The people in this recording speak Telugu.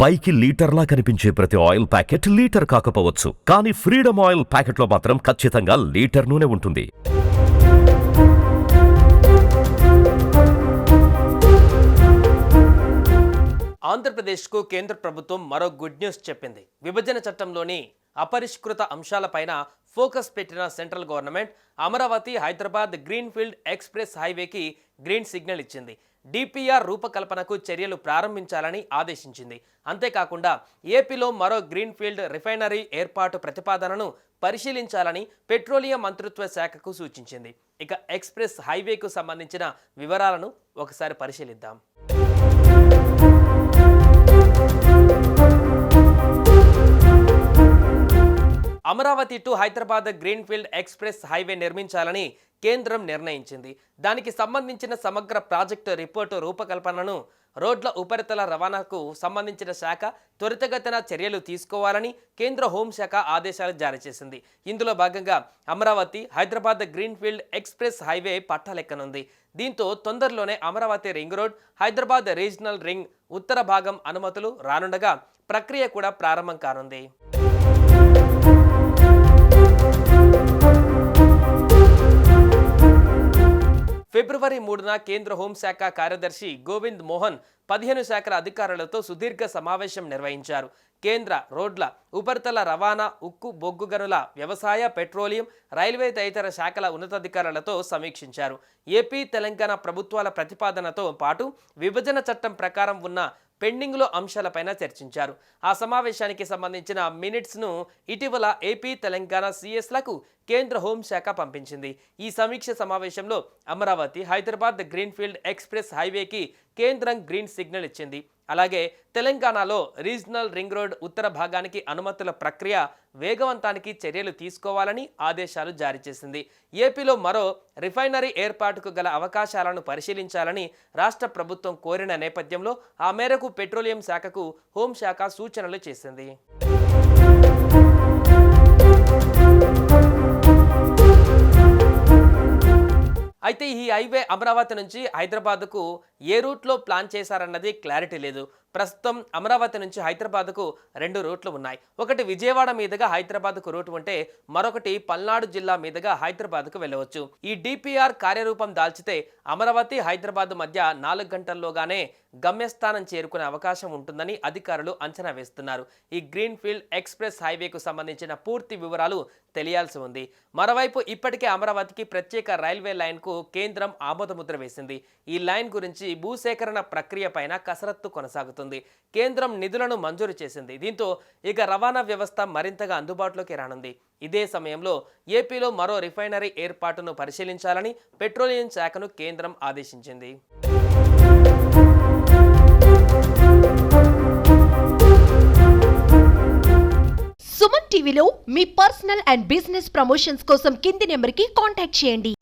పైకి లీటర్లా కనిపించే ప్రతి ఆయిల్ ప్యాకెట్ లీటర్ కాకపోవచ్చు. కానీ ఫ్రీడమ్ ఆయిల్ ప్యాకెట్లో మాత్రం ఖచ్చితంగా లీటర్ నూనె ఉంటుంది. ఆంధ్రప్రదేశ్కు కేంద్ర ప్రభుత్వం మరో గుడ్ న్యూస్ చెప్పింది. విభజన చట్టంలోని అపరిష్కృత అంశాలపైన ఫోకస్ పెట్టిన central government Amaravati Hyderabad greenfield express హైవేకి గ్రీన్ సిగ్నల్ ఇచ్చింది. డిపిఆర్ రూపకల్పనకు చర్యలు ప్రారంభించాలని ఆదేశించింది. అంతేకాకుండా ఏపీలో మరో గ్రీన్ఫీల్డ్ రిఫైనరీ ఏర్పాటు ప్రతిపాదనను పరిశీలించాలని పెట్రోలియం మంత్రిత్వ శాఖకు సూచించింది. ఇక ఎక్స్ప్రెస్ హైవేకు సంబంధించిన వివరాలను ఒకసారి పరిశీలిద్దాం. Amaravati to Hyderabad greenfield express highway నిర్మించాలని కేంద్రం నిర్ణయించింది. దానికి సంబంధించిన సమగ్ర ప్రాజెక్టు రిపోర్టు రూపకల్పనను రోడ్ల ఉపరితల రవాణాకు సంబంధించిన శాఖ త్వరితగతిన చర్యలు తీసుకోవాలని కేంద్ర హోంశాఖ ఆదేశాలు జారీ చేసింది. ఇందులో భాగంగా Amaravati Hyderabad greenfield express highway పట్టాలెక్కనుంది. దీంతో తొందరలోనే Amaravati ring road Hyderabad regional ring ఉత్తర భాగం అనుమతులు రానుండగా ప్రక్రియ కూడా ప్రారంభం కానుంది. ఫిబ్రవరి మూడున కేంద్ర హోంశాఖ కార్యదర్శి గోవింద్ మోహన్ పదిహేను శాఖల అధికారులతో సుదీర్ఘ సమావేశం నిర్వహించారు. కేంద్ర రోడ్ల ఉపరితల రవాణా ఉక్కు బొగ్గు గనుల వ్యవసాయ పెట్రోలియం రైల్వే తదితర శాఖల ఉన్నతాధికారులతో సమీక్షించారు. ఏపీ తెలంగాణ ప్రభుత్వాల ప్రతిపాదనతో పాటు విభజన చట్టం ప్రకారం ఉన్న పెండింగ్లో అంశాలపైన చర్చించారు. ఆ సమావేశానికి సంబంధించిన మినిట్స్ను ఇటీవల ఏపీ తెలంగాణ సీఎస్లకు కేంద్ర హోంశాఖ పంపించింది. ఈ సమీక్ష సమావేశంలో అమరావతి హైదరాబాద్ గ్రీన్ఫీల్డ్ ఎక్స్ప్రెస్ హైవేకి కేంద్రం గ్రీన్ సిగ్నల్ ఇచ్చింది. అలాగే తెలంగాణలో రీజనల్ రింగ్ రోడ్ ఉత్తర భాగానికి అనుమతుల ప్రక్రియ వేగవంతానికి చర్యలు తీసుకోవాలని ఆదేశాలు జారీ చేసింది. ఏపీలో మరో రిఫైనరీ ఏర్పాటుకు గల అవకాశాలను పరిశీలించాలని రాష్ట్ర ప్రభుత్వం కోరిన నేపథ్యంలో ఆ మేరకు పెట్రోలియం శాఖకు హోంశాఖ సూచనలు చేసింది. హైవే అమరావతి నుంచి హైదరాబాద్కు ఏ రూట్లో ప్లాన్ చేశారన్నది క్లారిటీ లేదు. ప్రస్తుతం అమరావతి నుంచి హైదరాబాద్కు రెండు రూట్లు ఉన్నాయి. ఒకటి విజయవాడ మీదుగా హైదరాబాద్కు రూట్ ఉంటే మరొకటి పల్నాడు జిల్లా మీదుగా హైదరాబాద్కు వెళ్ళవచ్చు. ఈ డిపిఆర్ కార్యరూపం దాల్చితే అమరావతి హైదరాబాద్ మధ్య నాలుగు గంటల్లోగానే గమ్యస్థానం చేరుకునే అవకాశం ఉంటుందని అధికారులు అంచనా వేస్తున్నారు. ఈ గ్రీన్ఫీల్డ్ ఎక్స్ప్రెస్ హైవేకు సంబంధించిన పూర్తి వివరాలు తెలియాల్సి ఉంది. మరోవైపు ఇప్పటికే అమరావతికి ప్రత్యేక రైల్వే లైన్కు కేంద్రం ఆమోదముద్ర వేసింది. ఈ లైన్ గురించి భూసేకరణ ప్రక్రియ పైన కసరత్తు కొనసాగుతుంది. కేంద్రం నిధులను మంజూరు చేసింది. దీంతో ఇక రవాణా వ్యవస్థ మరింతగా అందుబాటులోకి రానుంది. ఇదే సమయంలో ఏపీలో మరో రిఫైనరీ ఏర్పాటును పరిశీలించాలని పెట్రోలియం శాఖను కేంద్రం ఆదేశించింది. సుమన్ టీవీలో మీ పర్సనల్ అండ్ బిజినెస్ ప్రమోషన్స్ కోసం కింది నెంబర్కి కాంటాక్ట్ చేయండి.